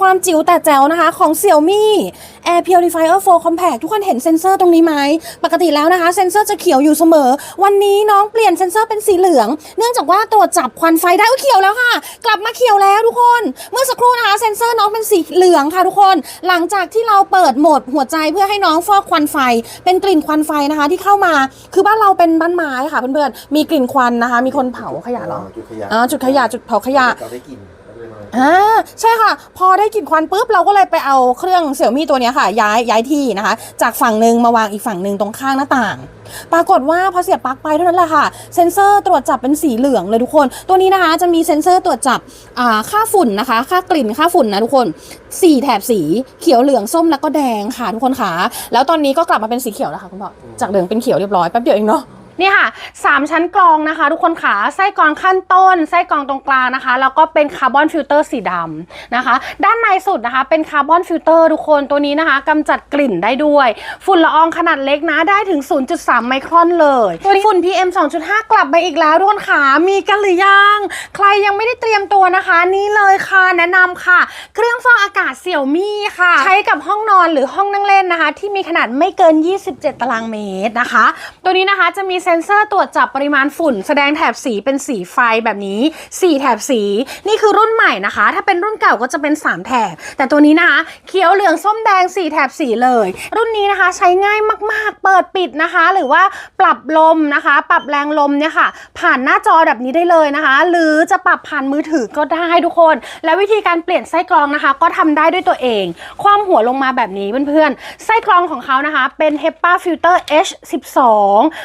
ความจิ๋วแต่แจ๋วนะคะ ของ Xiaomi Air Purifier 4 Compact ทุกคนเห็นเซ็นเซอร์ตรงนี้ไหม ปกติแล้วนะคะ เซ็นเซอร์จะเขียวอยู่เสมอ วันนี้น้องเปลี่ยนเซ็นเซอร์เป็นสีเหลือง เนื่องจากว่าตรวจจับควันไฟได้อุ๊ยเขียวแล้วค่ะ กลับมาเขียวแล้วทุกคน เมื่อสักครู่นะคะ เซ็นเซอร์น้องเป็นสีเหลืองค่ะทุกคน หลังจากที่เราเปิดโหมดหัวใจเพื่อให้น้องฟอกควันไฟ เป็นกลิ่นควันไฟนะคะที่เข้ามา คือบ้านเราเป็นบ้านไม้ค่ะเพื่อนๆ มีกลิ่นควันนะคะ มีคนเผาขยะเหรอจุดขยะอ่าจุดขยะจุดเผาขยะ เราได้กลินเราได้มา อ่าใช่ค่ะ พอได้กลิ่นควันปุ๊บเราก็เลยไปเอาเครื่องเสี่ยมี่ตัวนี้ค่ะ ย้ายย้ายที่นะคะ จากฝั่งหนึ่งมาวางอีกฝั่งหนึ่งตรงข้างหน้าต่าง ปรากฏว่าพอเสียบปลั๊กไปเท่านั้นแหละค่ะ เซ็นเซอร์ตรวจจับเป็นสีเหลืองเลยทุกคน ตัวนี้นะคะจะมีเซ็นเซอร์ตรวจจับอ่าค่าฝุ่นนะคะ ค่ากลิ่นค่าฝุ่นนะทุกคนสี่แถบสีเขียวเหลืองส้มแล้วก็แดงค่ะทุกคนค่ะแล้วตอนนี้ก็กลับมาเป็นสีเขียวแล้วค่ะคุณพ่อจากเหลืองเป็นเขียวเรียบร้อยแป๊บเดียวเองเนาะ นี่ค่ะ3ชั้นกรองนะคะ ทุกคนค่ะไส้กรองขั้นต้น ไส้กรองตรงกลางนะคะ แล้วก็เป็นคาร์บอนฟิลเตอร์สีดำนะคะ ด้านในสุดนะคะเป็นคาร์บอนฟิลเตอร์ทุกคนตัวนี้นะคะกำจัดกลิ่นได้ด้วย ฝุ่นละอองขนาดเล็กนะได้ถึง 0.3 ไมครอนเลยตัวนี้ฝุ่น PM 2.5 กลับมาอีกแล้ว ทุกคนค่ะมีกันหรือยัง ใครยังไม่ได้เตรียมตัวนะคะ นี่เลยค่ะแนะนำค่ะ เครื่องฟอกอากาศเสี่ยวมี่ค่ะ ใช้กับห้องนอนหรือห้องนั่งเล่นนะคะ ที่มีขนาดไม่เกิน 27 ตารางเมตรนะคะ ตัวนี้นะคะจะมีเซ็นเซอร์ตรวจจับปริมาณฝุ่น แสดงแถบสีเป็นสีไฟแบบนี้ 4 แถบสี นี่คือรุ่นใหม่นะคะ ถ้าเป็นรุ่นเก่าก็จะเป็น 3 แถบ แต่ตัวนี้นะคะ เขียวเหลืองส้มแดง 4 แถบสีเลย รุ่นนี้นะคะใช้ง่ายมากๆ เปิดปิดนะคะ หรือว่าปรับลมนะคะ ปรับแรงลมเนี่ยค่ะ ผ่านหน้าจอแบบนี้ได้เลยนะคะ หรือจะปรับผ่านมือถือก็ได้ทุกคน และวิธีการเปลี่ยนไส้กรองนะคะ ก็ทำได้ด้วยตัวเอง ความหัวลงมาแบบนี้เพื่อนๆไส้กรองของเขานะคะ เป็น HEPA Filter H12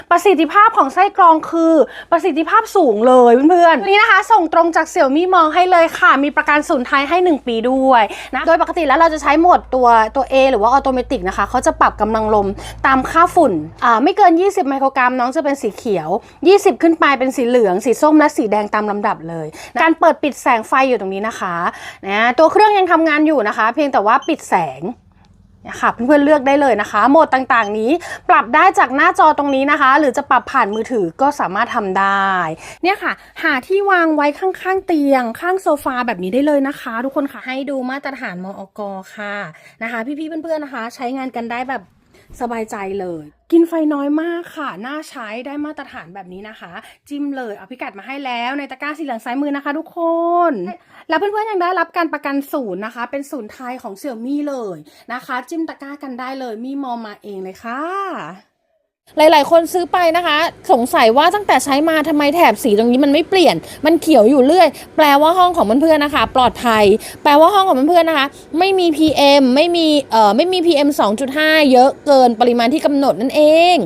ประสิทธิธิภาพของไส้กรองคือประสิทธิภาพสูงเลยเพื่อนๆนี่นะคะ ส่งตรงจากเสี่ยวมี่มองให้เลยค่ะ มีประกันศูนย์ไทยให้ 1 ปีด้วยนะโดยปกติแล้วเราจะใช้โหมดตัวตัว A หรือว่าออโตเมติกนะคะเขาจะปรับกำลังลมตามค่าฝุ่นอ่าไม่เกิน 20 ไมโครกรัมน้องจะเป็นสีเขียว 20 ขึ้นไปเป็นสีเหลือง สีส้มและสีแดงตามลำดับเลยการเปิดปิดแสงไฟอยู่ตรงนี้นะคะนะตัวเครื่องยังทำงานอยู่นะคะ เพียงแต่ว่าปิดแสง เนี่ยค่ะเพื่อนๆเลือกได้เลยนะคะ โหมดต่างๆ นี้ปรับได้จากหน้าจอตรงนี้นะคะ หรือจะปรับผ่านมือถือก็สามารถทำได้ เนี่ยค่ะ หาที่วางไว้ข้างๆเตียง ข้างโซฟาแบบนี้ได้เลยนะคะ ทุกคนค่ะให้ดูมาตรฐานมอกค่ะนะคะ พี่ๆเพื่อนๆนะคะ ใช้งานกันได้แบบ สบายใจเลย กินไฟน้อยมากค่ะ น่าใช้ได้มาตรฐานแบบนี้นะคะ จิ้มเลยเอาพิกัดมาให้แล้วในตะกร้าสีเหลืองซ้ายมือนะคะ ทุกคน แล้วเพื่อนๆยังได้รับการประกันศูนย์นะคะ เป็นศูนย์ไทยของเสี่ยมี่เลยนะคะ จิ้มตะกร้ากันได้เลย มีมอมาเองเลยค่ะ หลาย ๆ คนซื้อไปนะคะ สงสัยว่าตั้งแต่ใช้มาทำไมแถบสีตรงนี้มันไม่เปลี่ยน มันเขียวอยู่เรื่อย แปลว่าห้องของเพื่อนๆนะคะ ปลอดภัย แปลว่าห้องของเพื่อนๆนะคะ ไม่มี PM ไม่มีเอ่อไม่มี PM 2.5 เยอะเกินปริมาณที่กำหนดนั่นเอง